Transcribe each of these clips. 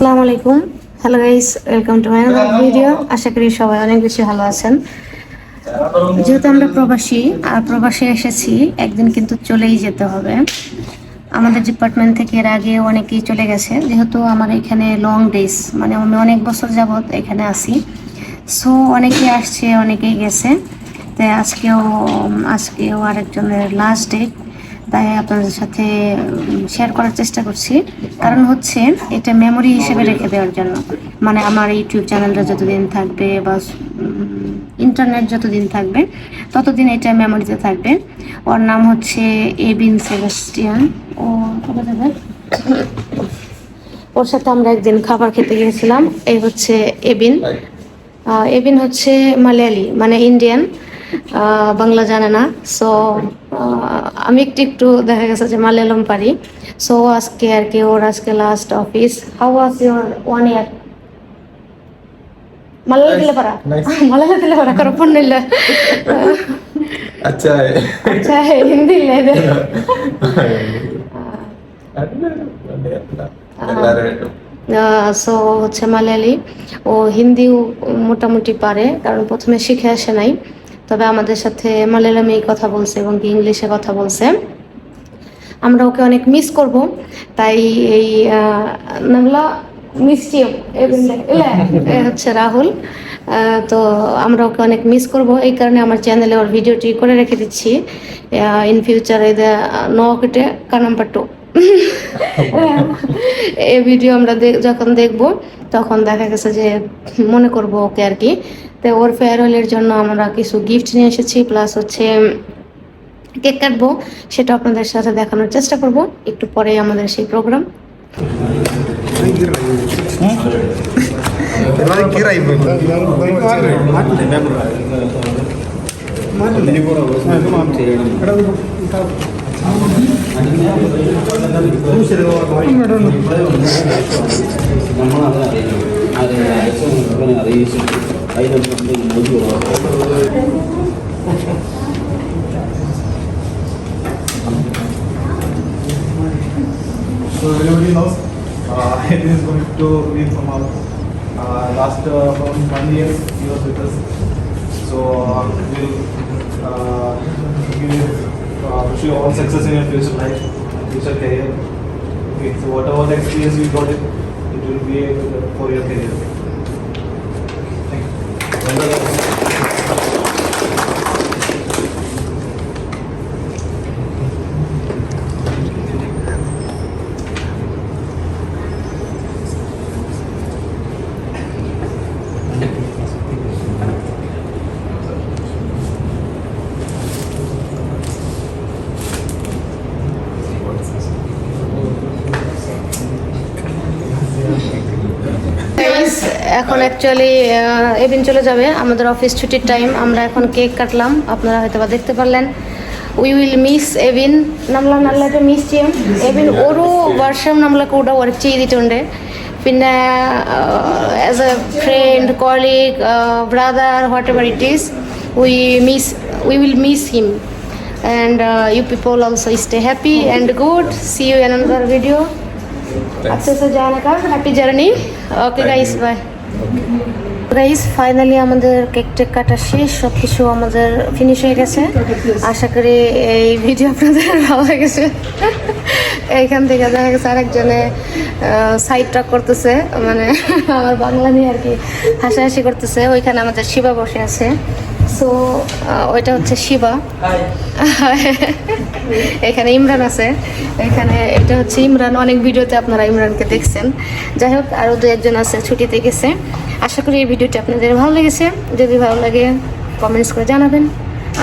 আসসালামু আলাইকুম। Hello guys welcome to my video আশা করি সবাই অনেক বেশি ভালো আছেন। যেহেতু আমরা প্রবাসী আর প্রবাসে এসেছি একদিন কিন্তু চলেই যেতে হবে। আমাদের ডিপার্টমেন্ট থেকে এর আগে অনেকেই চলে গেছে। যেহেতু আমার এখানে লং ডেজ মানে আমি অনেক বছর যাবত এখানে আছি। সো অনেকেই আসছে অনেকেই গেছে। তাই আজকেও আজকেও আরেকজনের লাস্ট ডেট তাই আপনাদের সাথে শেয়ার করার চেষ্টা করছি। কারণ হচ্ছে, এটা মেমোরি হিসেবে রেখে দেওয়ার জন্য। মানে আমার ইউটিউব চ্যানেলটা যতদিন থাকবে বা ইন্টারনেট যতদিন থাকবে, ততদিন এটা মেমোরিতে থাকবে। ওর নাম হচ্ছে এবিন সেবাস্টিয়ান। ও ওর সাথে আমরা একদিন খাবার খেতে গিয়েছিলাম। এই হচ্ছে এবিন। এবিন হচ্ছে মালয়ালি মানে ইন্ডিয়ান বাংলা জানে না। সো আমি একটু একটু দেখা গেছে যে মালয়ালম পারি। সো আজকে আর কি ওর আজকে last office how was your one year Malayala দিলে পারা? মালায়ালা দিলে পারা করপন নিল। আচ্ছা। আচ্ছা হিন্দি இல்ல সো হচ্ছে মালয়ালি। ও হিন্দিও মোটামুটি পারে কারণ প্রথমে শিখে আসে নাই। তবে আমাদের সাথে মালয়ালামেই কথা বলছে এবং কি ইংলিশে কথা বলছে। আমরা ওকে অনেক মিস করব, তাই এই নামলা হচ্ছে রাহুল। তো আমরা ওকে অনেক মিস করব, এই কারণে আমার চ্যানেলে ওর ভিডিওটি করে রেখে দিচ্ছি। ইন ফিউচার এই নকেটে কা নাম্বার টু এই ভিডিও আমরা যখন দেখব, তখন দেখা গেছে যে মনে করব ওকে আর কি। তো ওর ফেয়ারওয়েলের জন্য আমরা কিছু গিফট নিয়ে এসেছি প্লাস হচ্ছে কেক কাটবো, সেটা আপনাদের সাথে দেখানোর চেষ্টা করব। একটু পরে আমাদের সেই programme എല്ലാവരും കീറായി പോയി So everybody knows uh, it is going to be from our uh, last uh, around one year he was with us. So uh, we'll uh, give you, uh, wish you all success in your future life, future career. Okay, so whatever the experience you got it, it will be for your career. Thank you. এখন actually এবিন চলে যাবে আমাদের office ছুটির time আমরা এখন cake কাটলাম আপনারা হয়তো বা দেখতে পারলেন we will miss എവിൻ നമ്മൾ നല്ലതായിട്ട് മിസ് ചെയ്യും എവിൻ ഒരു വർഷം നമ്മളെ കൂടെ വർക്ക് ചെയ്തിട്ടുണ്ട് പിന്നെ as a friend colleague brother whatever it is we miss we will miss him and uh, you people also stay happy and good see you in অ্যাক্সেসে যায় না কারণ happy journey okay guys bye guys finally আমাদের cake টেক কাটা শেষ সব কিছু আমাদের ফিনিশ হয়ে গেছে। আশা করি এই ভিডিও আপনাদের ভালো লেগেছে। এইখান থেকে দেখা গেছে আরেকজনে সাইড টক করতেছে মানে আমার বাংলা নিয়ে আর কি হাসাহাসি করতেছে। ওইখানে আমাদের শিবা বসে আছে। সো ওইটা হচ্ছে শিবা। এখানে ইমরান আছে। এখানে এটা হচ্ছে ইমরান। অনেক ভিডিওতে আপনারা ইমরানকে দেখছেন। যাই হোক আরও দু একজন আছে, ছুটিতে গেছে। আশা করি এই ভিডিওটি আপনাদের ভালো লেগেছে। যদি ভালো লাগে কমেন্টস করে জানাবেন।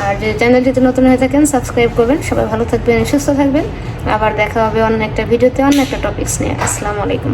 আর যদি চ্যানেলটিতে নতুন হয়ে থাকেন সাবস্ক্রাইব করবেন। সবাই ভালো থাকবেন, সুস্থ থাকবেন। আবার দেখা হবে অন্য একটা ভিডিওতে অন্য একটা টপিক্স নিয়ে। আসসালামু আলাইকুম।